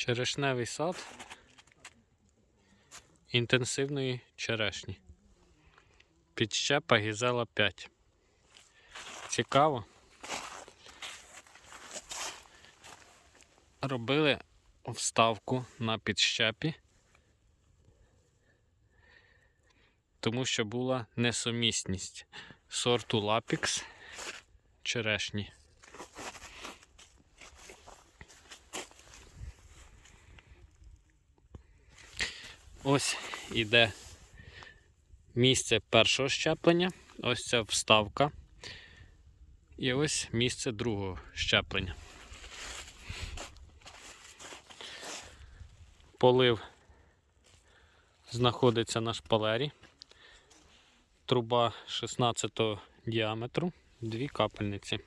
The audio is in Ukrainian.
Черешневий сад інтенсивної черешні. Підщепа Гізела 5. Цікаво. Робили вставку на підщепі, тому що була несумісність сорту Лапікс черешні. Ось іде місце першого щеплення, ось ця вставка. І ось місце другого щеплення. Полив знаходиться на шпалері. Труба 16 діаметру, дві капельниці.